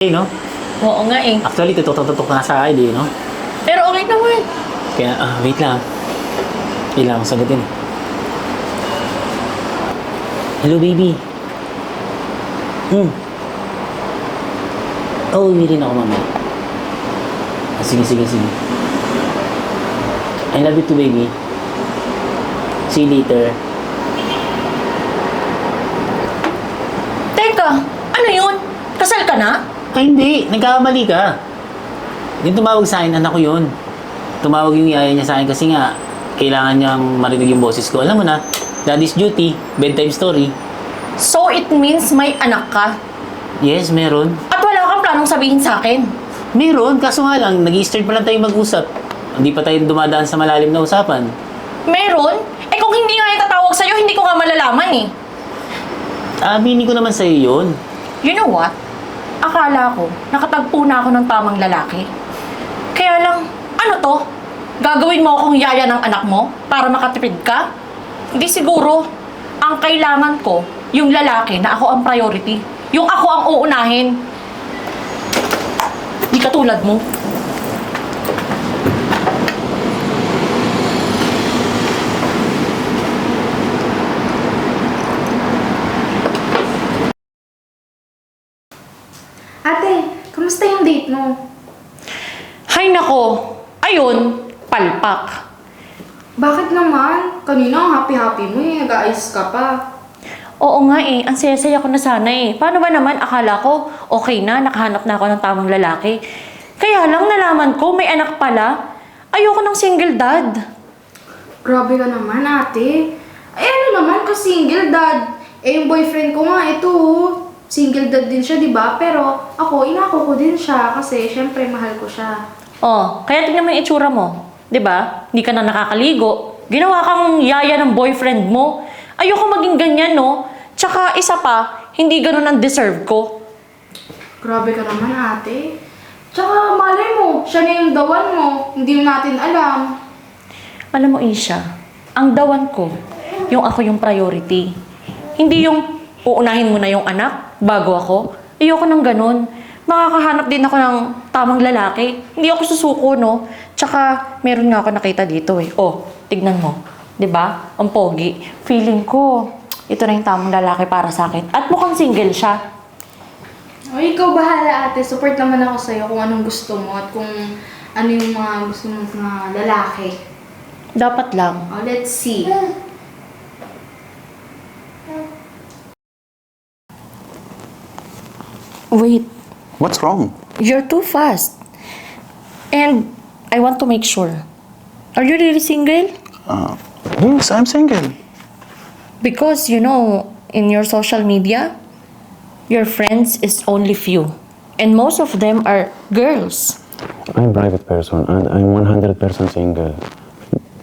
Eh, no? Oo nga eh. Actually, tutok-tutok na sa akin, eh, no? Pero okay naman. Kaya, ah, wait lang. Kailangan ko sagutin. Hello, baby. Hmm. Oh, uwi rin ako mamaya. Ah, sige, sige, sige. I love you too, baby. See you later. Teka, ano yun? Kasal ka na? Hindi. Nagkakamali ka. Yung tumawag sa akin, anak ko yun. Tumawag yung yaya niya sa akin kasi nga, kailangan niyang marinig yung boses ko. Alam mo na, daddy's duty, bedtime story. So it means may anak ka? Yes, meron. At wala kang planong sabihin sa akin? Meron, kaso nga lang, nag-start pa lang tayo mag-usap. Hindi pa tayo dumadaan sa malalim na usapan. Meron? Eh kung hindi nga itatawag sa'yo, hindi ko nga malalaman eh. Aminin ko naman sa'yo yun. You know what? Akala ko, nakatagpo na ako ng tamang lalaki. Kaya lang, ano to? Gagawin mo akong yaya ng anak mo para makatipid ka? Hindi siguro. Ang kailangan ko, yung lalaki na ako ang priority. Yung ako ang uunahin. Di katulad mo. Ate, kamusta yung date mo? Hay nako, ayun, palpak. Bakit naman? Kanina ang happy-happy mo eh, nag-aayos ka pa. Oo nga eh, ang saya-saya ko na sana eh. Paano ba naman akala ko okay na, nakahanap na ako ng tamang lalaki. Kaya lang nalaman ko may anak pala. Ayoko ng single dad. Grabe ka naman, ate. Ay, ano naman ka single dad? Eh, yung boyfriend ko nga, ito, oh. single dad din siya, di ba? Pero ako, inako ko din siya kasi syempre mahal ko siya. Oh, kaya tingnan mo yung itsura mo. 'Di ba? Hindi ka na nakakaligo. Ginawa kang yaya ng boyfriend mo. Ayoko maging ganyan, no? Tsaka isa pa, hindi ganun ang deserve ko. Grabe ka naman, ate. Tsaka malay mo, siya na yung dawan mo. Hindi natin alam. Alam mo, Isha, ang dawan ko, yung ako yung priority. Hindi yung uunahin mo na yung anak bago ako. Ayoko ng ganun. Makakahanap din ako ng tamang lalaki. Hindi ako susuko, no? Tsaka, meron nga ako nakita dito eh. Oh, tignan mo. 'Di ba? Ang pogi. Feeling ko, ito na yung tamang lalaki para sa akin. At mukhang single siya. O, ikaw bahala, ate. Support naman ako sa'yo kung anong gusto mo at kung ano yung mga gusto mong mga lalaki. Dapat lang. O, let's see. Wait, What's wrong? you're too fast. And I want to make sure. Are you really single? Uh, yes, I'm single. Because you know, in your social media, your friends is only few. And most of them are girls. I'm a private person and I'm 100% single.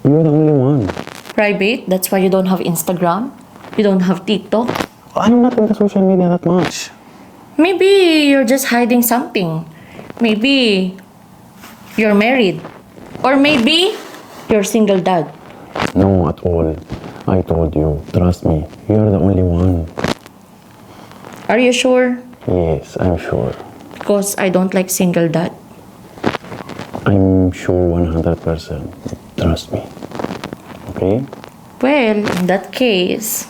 You're the only one. Private, that's why you don't have Instagram. You don't have TikTok. I'm not into social media that much. Maybe you're just hiding something. Maybe you're married. Or maybe you're single dad. No, at all. I told you, trust me, you're the only one. Are you sure? Yes, I'm sure. Because I don't like single dad. I'm sure 100%. Trust me. Okay? Well, in that case,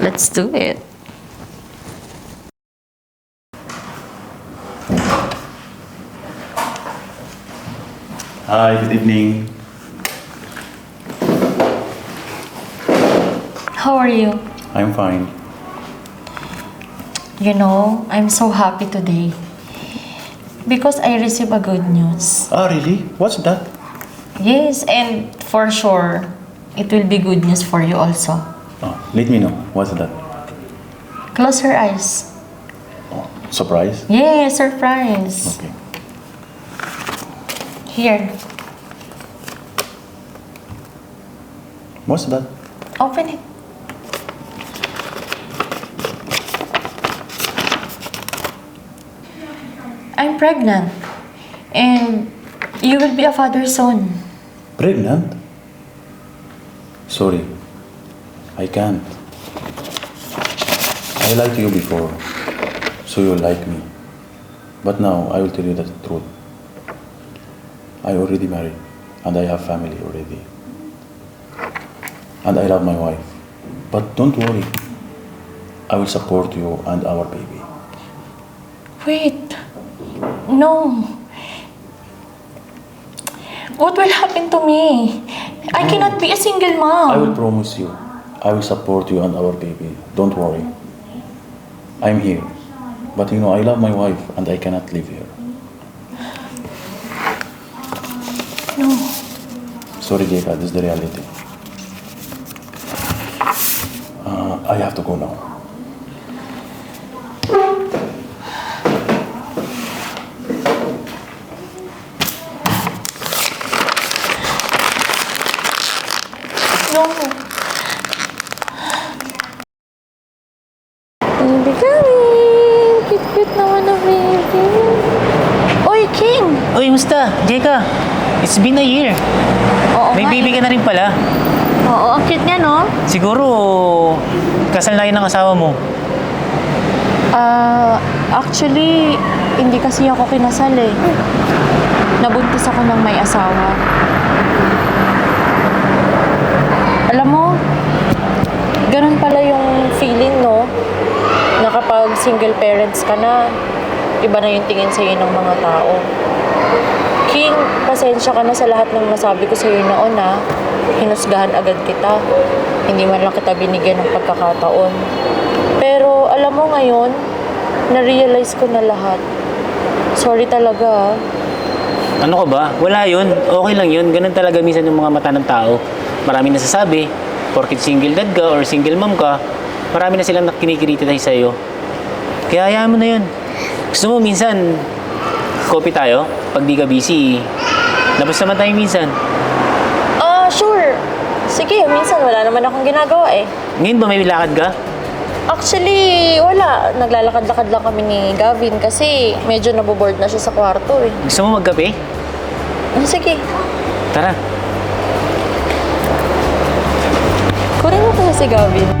let's do it. Hi, good evening. How are you? I'm fine. You know, I'm so happy today. Because I received a good news. Ah, really? What's that? Yes, and for sure, it will be good news for you also. Oh, let me know. What's that? Close your eyes. Oh, surprise? Yay, surprise. Okay. Here, What's that? open it. I'm pregnant. And you will be a father soon. Pregnant? Sorry. I can't. I liked you before, so you like me. But now, I will tell you the truth. I already married, and I have family already. And I love my wife. But don't worry. I will support you and our baby. Wait. No. What will happen to me? I cannot be a single mom. I will promise you. I will support you and our baby. Don't worry. I'm here. But you know, I love my wife and I cannot live here. Sorry, Jeka, this is the reality. Uh, I have to go now. No. Baby coming! Cute-cute naman na baby. Oy, King! Uy, musta? Jeka, it's been a year. Oo May nga baby eh. ka na rin pala. Oo, ang cute niya, no? Siguro, kasal na yun ng asawa mo. Ah, actually, hindi kasi ako kinasal eh. Nabuntis ako ng may asawa. Alam mo, ganun pala yung feeling, no? Na kapag single parents ka na, iba na yung tingin sa'yo ng mga tao. King, pasensya ka na sa lahat ng nasabi ko sa'yo noon, ha? Hinusgahan agad kita. Hindi man lang kita binigyan ng pagkakataon. Pero alam mo ngayon, na-realize ko na lahat. Sorry talaga? Ano ka ba? Wala yun. Okay lang yun. Ganun talaga minsan yung mga mata ng tao. Marami nasasabi, porkit single dad ka or single mom ka, marami na silang kinikriticize sa'yo. Kaya hayaan mo na yun. Gusto mo minsan, coffee tayo? Pag di ka busy, labas naman tayo minsan. Ah, sure. Sige, minsan wala naman akong ginagawa eh. Ngayon ba may lakad ka? Actually, wala. Naglalakad-lakad lang kami ni Gavin kasi medyo naboboard na siya sa kwarto eh. Gusto mo magkape? Ah, sige, Tara. kunin mo pala si Gavin.